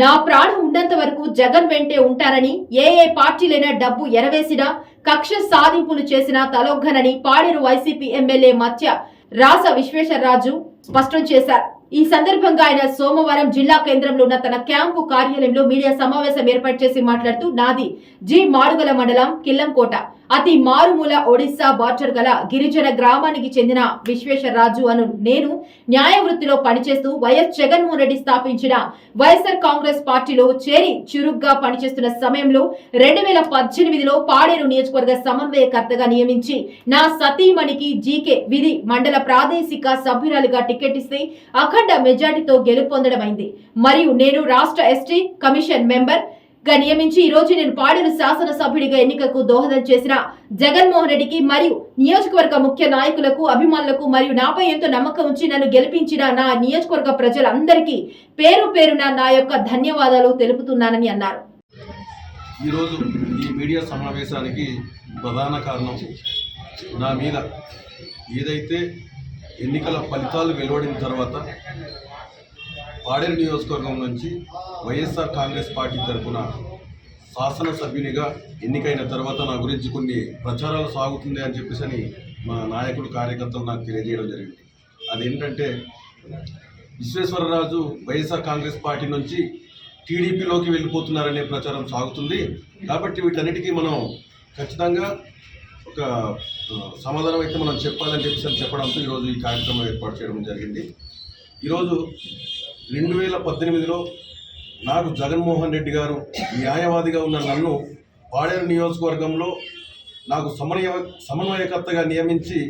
నా ప్రాణం ఉన్నంత వరకు జగన్ వెంటే ఉంటానని ఏ ఏ పార్టీలైనా డబ్బు ఎరవేసినా కక్ష సాధింపులు చేసినా తలొగ్గనని పాడేరు వైసీపీ ఎమ్మెల్యే మధ్య రాస విశ్వేశ్వరరాజు స్పష్టం చేశారు. ఈ సందర్భంగా ఆయన సోమవారం జిల్లా కేంద్రంలో ఉన్న తన క్యాంపు కార్యాలయంలో మీడియా సమావేశం ఏర్పాటు చేసి మాట్లాడుతూ నాది జి మాడుగల మండలం కిల్లంకోట. అతి మారుమూల ఒడిశా బార్డర్ గల గిరిజన గ్రామానికి చెందిన విశ్వేశ్వరరాజు అను నేను న్యాయ వృత్తిలో పనిచేస్తూ వైఎస్ జగన్మోహన్ రెడ్డి స్థాపించిన వైఎస్ఆర్ కాంగ్రెస్ పార్టీలో చేరి చురుగ్గా పనిచేస్తున్న సమయంలో రెండు వేల పద్దెనిమిదిలో పాడేరు నియోజకవర్గ సమన్వయకర్తగా నియమించి నా సతీమణికి జీకే విధి మండల ప్రాదేశిక సభ్యురాలుగా టికెట్ ఇస్తే అఖండ మెజార్టీతో గెలుపొందడమైంది. మరియు నేను రాష్ట్ర ఎస్టీ కమిషన్ మెంబర్ గా నియమించి ఈ రోజు నేను పాడేరు శాసనసభ్యుడిగా ఎన్నికకు దోహదం చేసిన జగన్మోహన్ రెడ్డికి మరియు నియోజకవర్గ ముఖ్య నాయకులకు అభిమానులకు మరియు నాపై ఎంతో నమ్మకం ఉంచి నన్ను గెలిపించిన నా నియోజకవర్గ ప్రజలందరికీ పేరు పేరున నా యొక్క ధన్యవాదాలు తెలుపుతున్నానని అన్నారు. ఈరోజు ఈ మీడియా సమావేశానికి ప్రధాన కారణం నా మీద ఏదైతే ఎన్నికల ఫలితాలు వెలువడిన తర్వాత పాడేరు నియోజకవర్గం నుంచి వైఎస్ఆర్ కాంగ్రెస్ పార్టీ తరఫున శాసనసభ్యునిగా ఎన్నికైన తర్వాత నా గురించి కొన్ని ప్రచారాలు సాగుతుంది అని చెప్పేసి అని మా నాయకుడు కార్యకర్తలు నాకు తెలియజేయడం జరిగింది. అదేంటంటే విశ్వేశ్వరరాజు వైఎస్ఆర్ కాంగ్రెస్ పార్టీ నుంచి టీడీపీలోకి వెళ్ళిపోతున్నారనే ప్రచారం సాగుతుంది. కాబట్టి వీటన్నిటికీ మనం ఖచ్చితంగా ఒక సమాధానం అయితే మనం చెప్పాలని చెప్పేసి చెప్పడంతో ఈరోజు ఈ కార్యక్రమం ఏర్పాటు చేయడం జరిగింది. ఈరోజు రెండు వేల పద్దెనిమిదిలో నాకు జగన్మోహన్ రెడ్డి గారు న్యాయవాదిగా ఉన్న నన్ను పాడేరు నియోజకవర్గంలో నాకు సమన్వయ సమన్వయకర్తగా నియమించి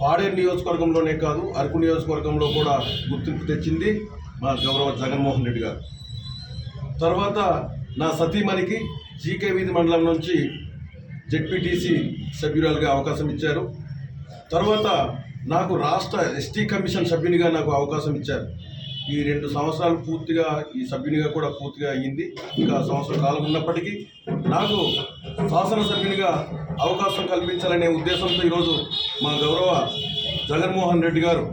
పాడేరు నియోజకవర్గంలోనే కాదు అరకు నియోజకవర్గంలో కూడా గుర్తింపు తెచ్చింది మా గౌరవ జగన్మోహన్ రెడ్డి గారు. తర్వాత నా సతీమణికి జీకే వీధి మండలం నుంచి జెడ్పీటీసీ సభ్యురాలుగా అవకాశం ఇచ్చారు. తర్వాత నాకు రాష్ట్ర ఎస్టీ కమిషన్ సభ్యునిగా నాకు అవకాశం ఇచ్చారు. ఈ రెండు సంవత్సరాలు పూర్తిగా ఈ సభ్యునిగా కూడా పూర్తిగా అయ్యింది. ఇంకా సంవత్సర కాలం ఉన్నప్పటికీ నాకు శాసనసభ్యునిగా అవకాశం కల్పించాలనే ఉద్దేశంతో ఈరోజు మా గౌరవ జగన్మోహన్ రెడ్డి గారు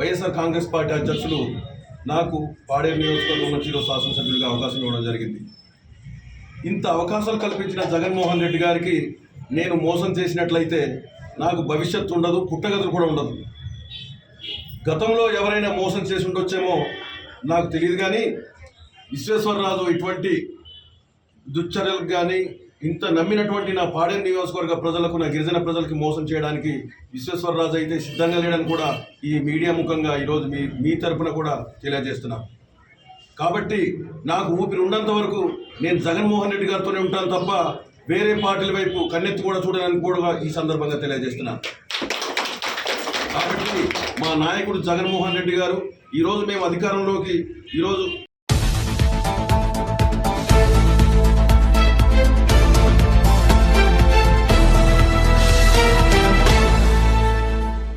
వైఎస్ఆర్ కాంగ్రెస్ పార్టీ అధ్యక్షులు నాకు పాడేరు నియోజకవర్గం నుంచి ఈరోజు శాసనసభ్యుడిగా అవకాశం ఇవ్వడం జరిగింది. ఇంత అవకాశాలు కల్పించిన జగన్మోహన్ రెడ్డి గారికి నేను మోసం చేసినట్లయితే నాకు భవిష్యత్తు ఉండదు పుట్టగతులు కూడా ఉండదు. గతంలో ఎవరైనా మోసం చేసి ఉండొచ్చేమో నాకు తెలియదు కానీ విశ్వేశ్వరరాజు ఇటువంటి దుశ్చర్యలకు కానీ ఇంత నమ్మినటువంటి నా పాడేరు నియోజకవర్గ ప్రజలకు నా గిరిజన ప్రజలకి మోసం చేయడానికి విశ్వేశ్వరరాజు అయితే సిద్ధంగా లేడని కూడా ఈ మీడియా ముఖంగా ఈరోజు మీ మీ తరపున కూడా తెలియజేస్తున్నా. కాబట్టి నాకు ఊపిరి ఉన్నంత వరకు నేను జగన్మోహన్ రెడ్డి గారితోనే ఉంటాను తప్ప వేరే పార్టీల వైపు కన్నెత్తి కూడా చూడడానికి కూడా ఈ సందర్భంగా తెలియజేస్తున్నా. కాబట్టి మా నాయకుడు జగన్మోహన్ రెడ్డి గారు ఈరోజు మేము అధికారంలోకి ఈరోజు